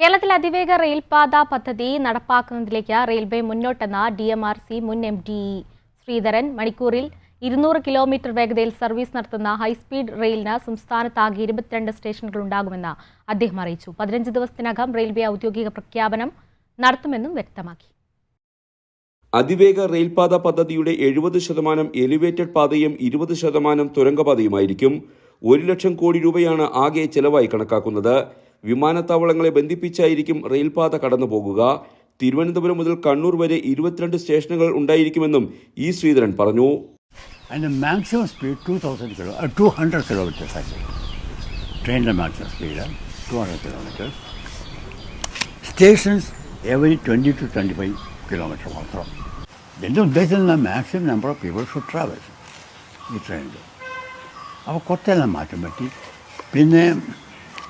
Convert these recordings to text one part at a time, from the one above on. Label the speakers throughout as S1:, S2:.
S1: കേരളത്തിൽ അതിവേഗ റെയിൽപാത പദ്ധതി നടപ്പാക്കുന്നതിലേക്ക് റെയിൽവേ മുന്നോട്ടെന്ന ഡി എം ആർ സി മുൻ എം ഡി ശ്രീധരൻ മണിക്കൂറിൽ ഇരുന്നൂറ് കിലോമീറ്റർ വേഗതയിൽ സർവീസ് നടത്തുന്ന ഹൈസ്പീഡ് റെയിലിന് സംസ്ഥാനത്താകെ ഇരുപത്തിരണ്ട് സ്റ്റേഷനുകൾ ഉണ്ടാകുമെന്ന് അദ്ദേഹം അറിയിച്ചു. പതിനഞ്ച് ദിവസത്തിനകം റെയിൽവേ ഔദ്യോഗിക പ്രഖ്യാപനം നടത്തുമെന്നും വ്യക്തമാക്കി.
S2: അതിവേഗ റെയിൽപാത പദ്ധതിയുടെ എഴുപത് ശതമാനം എലിവേറ്റഡ് പാതയും ഇരുപത് ശതമാനം തുരങ്കപാതയുമായിരിക്കും. ഒരു ലക്ഷം കോടി രൂപയാണ് ആകെ ചെലവായി കണക്കാക്കുന്നത്. വിമാനത്താവളങ്ങളെ ബന്ധിപ്പിച്ചായിരിക്കും റെയിൽപാത കടന്നുപോകുക. തിരുവനന്തപുരം മുതൽ കണ്ണൂർ വരെ ഇരുപത്തിരണ്ട് സ്റ്റേഷനുകൾ ഉണ്ടായിരിക്കുമെന്നും ഇ ശ്രീധരൻ പറഞ്ഞു.
S3: And the maximum speed 2000 kilo, uh, 200 kilometers actually. Train the maximum speed, uh, 200 kilometers. Stations every 20 to 25 kilometer മാത്രം നമ്പർ ഓഫ് ഷുഡ് ട്രാവൽ ഈ ട്രെയിനിൽ അപ്പോൾ കുറച്ചെല്ലാം മാറ്റം പറ്റി. പിന്നെ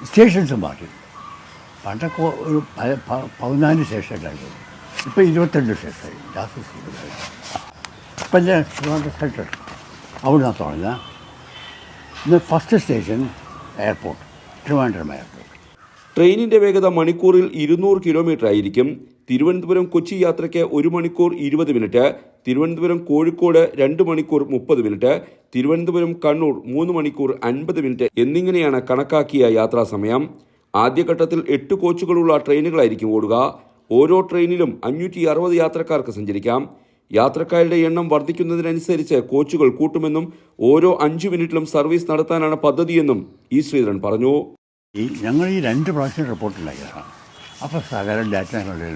S3: സ്റ്റേഷൻസ് മാറ്റി. പണ്ടൊക്കെ ഒരു പതിനാല് സ്റ്റേഷൻ ഉണ്ടായിരുന്നു ഇപ്പോൾ ഇരുപത്തിരണ്ട് സ്റ്റേഷനായി. ജാസ് ഇപ്പം ഞാൻ ട്രിവാൻഡ്രം സെൻട്രൽ. അവിടെ നിന്നാണ് തുടങ്ങുക first station airport Trivandrum airport.
S2: ട്രെയിനിന്റെ വേഗത മണിക്കൂറിൽ ഇരുന്നൂറ് കിലോമീറ്റർ ആയിരിക്കും. തിരുവനന്തപുരം കൊച്ചി യാത്രയ്ക്ക് ഒരു മണിക്കൂർ ഇരുപത് മിനിറ്റ് തിരുവനന്തപുരം കോഴിക്കോട് രണ്ട് മണിക്കൂർ മുപ്പത് മിനിറ്റ് തിരുവനന്തപുരം കണ്ണൂർ മൂന്ന് മണിക്കൂർ അൻപത് മിനിറ്റ് എന്നിങ്ങനെയാണ് കണക്കാക്കിയ യാത്രാ സമയം. ആദ്യഘട്ടത്തിൽ എട്ട് കോച്ചുകളുള്ള ട്രെയിനുകളായിരിക്കും ഓടുക. ഓരോ ട്രെയിനിലും അഞ്ഞൂറ്റി അറുപത് യാത്രക്കാർക്ക് സഞ്ചരിക്കാം. യാത്രക്കാരുടെ എണ്ണം വർദ്ധിക്കുന്നതിനനുസരിച്ച് കോച്ചുകൾ കൂട്ടുമെന്നും ഓരോ അഞ്ചു മിനിറ്റിലും സർവീസ് നടത്താനാണ് പദ്ധതിയെന്നും ഇ ശ്രീധരൻ പറഞ്ഞു.
S3: ഈ ഞങ്ങൾ ഈ രണ്ട് പ്രാവശ്യം റിപ്പോർട്ട് ഉണ്ടാക്കിയതാണ് അപ്പോൾ സകല ഡാറ്റ ഞങ്ങളുടെ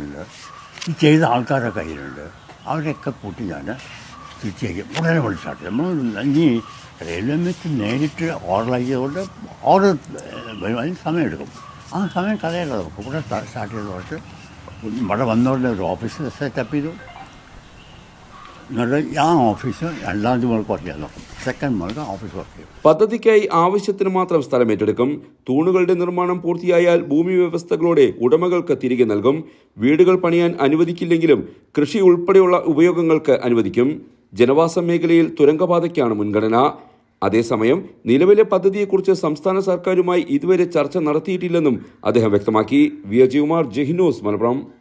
S3: ഈ ചെയ്ത ആൾക്കാരുടെ കയ്യിലുണ്ട്. അവരെയൊക്കെ കൂട്ടി ഞാൻ തിരിച്ചേക്കും ഉടനെ വിളിച്ചാട്ട് നമ്മൾ ഇനി റെയിൽവേ മിനിറ്റ് നേരിട്ട് ഓർഡർ വരും അതിന് സമയമെടുക്കും. ആ സമയം കഥയല്ല നമുക്ക് ഇവിടെ സ്റ്റാർട്ട് ചെയ്ത് കുറച്ച് ഇവിടെ വന്നവരുടെ ഒരു ഓഫീസ് സെറ്റപ്പ് ചെയ്തു. സെക്കൻഡ്
S2: പദ്ധതിക്കായി ആവശ്യത്തിന് മാത്രം സ്ഥലം ഏറ്റെടുക്കും. തൂണുകളുടെ നിർമ്മാണം പൂർത്തിയായാൽ ഭൂമി വ്യവസ്ഥകളോടെ ഉടമകൾക്ക് തിരികെ നൽകും. വീടുകൾ പണിയാൻ അനുവദിക്കില്ലെങ്കിലും കൃഷി ഉൾപ്പെടെയുള്ള ഉപയോഗങ്ങൾക്ക് അനുവദിക്കും. ജനവാസ മേഖലയിൽ തുരങ്കപാതയ്ക്കാണ് മുൻഗണന. അതേസമയം നിലവിലെ പദ്ധതിയെക്കുറിച്ച് സംസ്ഥാന സർക്കാരുമായി ഇതുവരെ ചർച്ച നടത്തിയിട്ടില്ലെന്നും അദ്ദേഹം വ്യക്തമാക്കി. വി അജയകുമാർ ജെഹിനോസ് മലപ്പുറം.